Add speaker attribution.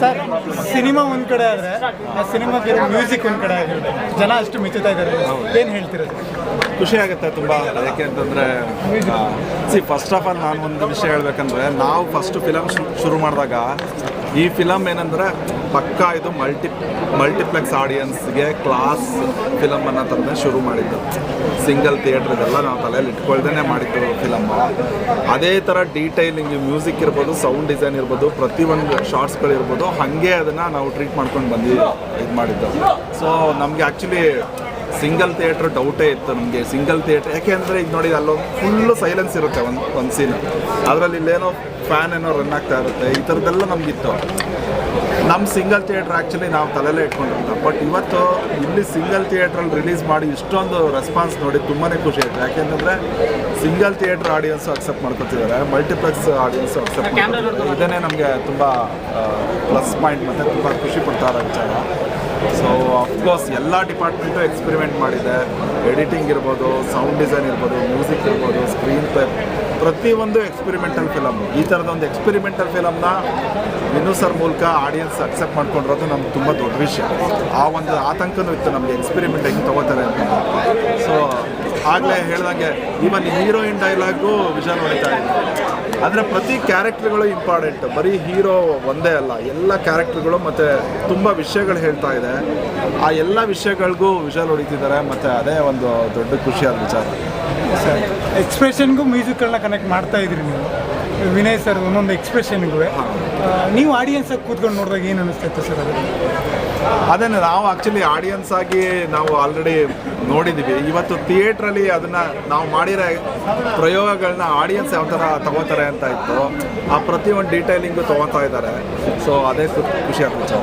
Speaker 1: Sir, cinema ಒಂದ್ ಕಡೆ ಆದ್ರೆ ಸಿನಿಮಾಗೆ ಮ್ಯೂಸಿಕ್ ಒಂದ್ ಕಡೆ ಆಗಿರುತ್ತೆ ಜನ ಅಷ್ಟು ಮೆಚ್ಚುತ್ತಾ ಇದ್ದಾರೆ. ಏನ್ ಹೇಳ್ತಿರೋದು
Speaker 2: ಖುಷಿ ಆಗುತ್ತೆ ತುಂಬ. ಯಾಕೆ ಅಂತಂದ್ರೆ ಸಿ ಫಸ್ಟ್ ಆಫ್ ಆಲ್ ನಾನು ಒಂದು ವಿಷಯ ಹೇಳ್ಬೇಕಂದ್ರೆ, ನಾವು ಫಸ್ಟ್ ಫಿಲಮ್ ಶುರು ಮಾಡಿದಾಗ ಈ ಫಿಲಮ್ ಏನಂದರೆ ಪಕ್ಕಾ ಇದು ಮಲ್ಟಿ ಮಲ್ಟಿಪ್ಲೆಕ್ಸ್ ಆಡಿಯನ್ಸ್ಗೆ ಕ್ಲಾಸ್ ಫಿಲಮ್ ಅನ್ನ ತಂದೆ ಶುರು ಮಾಡಿದ್ದು. ಸಿಂಗಲ್ ಥಿಯೇಟರ್ ಇದೆಲ್ಲ ನಾವು ತಲೆಯಲ್ಲಿ ಇಟ್ಕೊಳ್ದೇ ಮಾಡಿದ್ದು ಫಿಲಮ್ ಅದೇ ಥರ ಡೀಟೈಲಿಂಗ್ ಮ್ಯೂಸಿಕ್ ಇರ್ಬೋದು ಸೌಂಡ್ ಡಿಸೈನ್ ಇರ್ಬೋದು, ಪ್ರತಿಯೊಂದು ಶಾರ್ಟ್ಸ್ಗಳಿರ್ಬೋದು ಹಾಗೆ ಅದನ್ನು ನಾವು ಟ್ರೀಟ್ ಮಾಡ್ಕೊಂಡು ಬಂದು, ಇದು ಮಾಡಿದ್ದು. ಸೊ ನಮಗೆ ಆ್ಯಕ್ಚುಲಿ ಸಿಂಗಲ್ ಥಿಯೇಟ್ರ್ ಡೌಟೇ ಇತ್ತು ನಮಗೆ. ಸಿಂಗಲ್ ಥಿಯೇಟ್ರ್ ಯಾಕೆ ಅಂದರೆ ಈಗ ನೋಡಿ ಅಲ್ಲೊಂದು ಫುಲ್ಲು ಸೈಲೆನ್ಸ್ ಇರುತ್ತೆ ಒಂದು ಒಂದು ಸೀನ್ ಅದರಲ್ಲಿ ಇಲ್ಲೇನೋ ಫ್ಯಾನ್ ಏನೋ ರನ್ ಆಗ್ತಾ ಇರುತ್ತೆ. ಈ ಥರದ್ದೆಲ್ಲ ನಮಗಿತ್ತು. ನಮ್ಮ ಸಿಂಗಲ್ ಥಿಯೇಟ್ರ್ ಆ್ಯಕ್ಚುಲಿ ನಾವು ತಲೆಯಲ್ಲೇ ಇಟ್ಕೊಂಡಿರ್ತ ಬಟ್ ಇವತ್ತು ಇಲ್ಲಿ ಸಿಂಗಲ್ ಥಿಯೇಟ್ರಲ್ಲಿ ರಿಲೀಸ್ ಮಾಡಿ ಇಷ್ಟೊಂದು ರೆಸ್ಪಾನ್ಸ್ ನೋಡಿ ತುಂಬಾ ಖುಷಿ ಆಯಿತು. ಯಾಕೆಂತಂದರೆ ಸಿಂಗಲ್ ಥಿಯೇಟ್ರ್ ಆಡಿಯನ್ಸು ಅಕ್ಸೆಪ್ಟ್ ಮಾಡ್ಕೊತಿದ್ದಾರೆ. ಮಲ್ಟಿಪ್ಲೆಕ್ಸ್ ಆಡಿಯನ್ಸು ಅಕ್ಸೆಪ್ಟ್ ಮಾಡ್ಕೊತಿದ್ದಾರೆ. ಇದನ್ನೇ ನಮಗೆ ತುಂಬ ಪ್ಲಸ್ ಪಾಯಿಂಟ್ ಮತ್ತು ತುಂಬ ಖುಷಿ ಪಡ್ತಾ ಇರೋ ವಿಚಾರ. ಸೊ ಅಫ್ಕೋರ್ಸ್ ಎಲ್ಲ ಡಿಪಾರ್ಟ್ಮೆಂಟು ಎಕ್ಸ್ಪೆರಿಮೆಂಟ್ ಮಾಡಿದೆ. ಎಡಿಟಿಂಗ್ ಇರ್ಬೋದು ಸೌಂಡ್ ಡಿಸೈನ್ ಇರ್ಬೋದು ಮ್ಯೂಸಿಕ್ ಇರ್ಬೋದು. ಪ್ಲೇ ಪ್ರತಿಯೊಂದು ಎಕ್ಸ್ಪೆರಿಮೆಂಟಲ್ ಫಿಲಮ್ ಈ ಥರದ ಒಂದು ಎಕ್ಸ್ಪೆರಿಮೆಂಟಲ್ ಫಿಲಮ್ನ ವಿನು ಸರ್ ಮೂಲಕ ಆಡಿಯನ್ಸ್ ಅಕ್ಸೆಪ್ಟ್ ಮಾಡ್ಕೊಂಡಿರೋದು ನಮ್ಗೆ ತುಂಬ ದೊಡ್ಡ ವಿಷಯ. ಆ ಒಂದು ಆತಂಕನೂ ಇತ್ತು ನಮಗೆ ಎಕ್ಸ್ಪಿರಿಮೆಂಟ್ ಹೆಂಗೆ ತೊಗೋತಾರೆ. ಆಗಲೇ ಹೇಳ್ದಂಗೆ ಈವನ್ ಹೀರೋಯಿನ್ ಡೈಲಾಗು ವಿಷಲ್ ಹೊಡಿತಾ ಇದೆ ಅಂದರೆ ಪ್ರತಿ ಕ್ಯಾರೆಕ್ಟರ್ಗಳು ಇಂಪಾರ್ಟೆಂಟ್ ಬರೀ ಹೀರೋ ಒಂದೇ ಅಲ್ಲ ಎಲ್ಲ ಕ್ಯಾರೆಕ್ಟರ್ಗಳು ಮತ್ತು ತುಂಬ ವಿಷಯಗಳು ಹೇಳ್ತಾ ಇದೆ. ಆ ಎಲ್ಲ ವಿಷಯಗಳಿಗೂ ವಿಷಲ್ ಹೊಡಿತಿದ್ದಾರೆ ಮತ್ತು ಅದೇ ಒಂದು ದೊಡ್ಡ ಖುಷಿಯಾದ ವಿಚಾರ.
Speaker 1: ಸರ್ ಎಕ್ಸ್ಪ್ರೆಷನ್ಗೂ ಮ್ಯೂಸಿಕ್ಗಳನ್ನ ಕನೆಕ್ಟ್ ಮಾಡ್ತಾ ಇದ್ರಿ ನೀವು. ವಿನಯ್ ಸರ್ ಒಂದೊಂದು ಎಕ್ಸ್ಪ್ರೆಷನ್ಗೂ ನೀವು ಆಡಿಯನ್ಸ್ ಆಗಿ ಕೂತ್ಕೊಂಡು ನೋಡಿದಾಗ ಏನು ಅನಿಸ್ತೈತೆ ಸರ್ ಅದು
Speaker 2: ಅದೇನೆ ನಾವು ಆ್ಯಕ್ಚುಲಿ ಆಡಿಯನ್ಸ್ ಆಗಿ ನಾವು ಆಲ್ರೆಡಿ ನೋಡಿದ್ದೀವಿ ಇವತ್ತು ಥಿಯೇಟ್ರಲ್ಲಿ ಅದನ್ನು ನಾವು ಮಾಡಿರೋ ಪ್ರಯೋಗಗಳನ್ನ ಆಡಿಯನ್ಸ್ ಯಾವ ಥರ ತಗೋತಾರೆ ಅಂತ ಇತ್ತು. ಆ ಪ್ರತಿಯೊಂದು ಡೀಟೇಲಿಂಗು ತಗೋತಾ ಇದ್ದಾರೆ. ಸೊ ಅದೇ ಖುಷಿ ಆಗುತ್ತೆ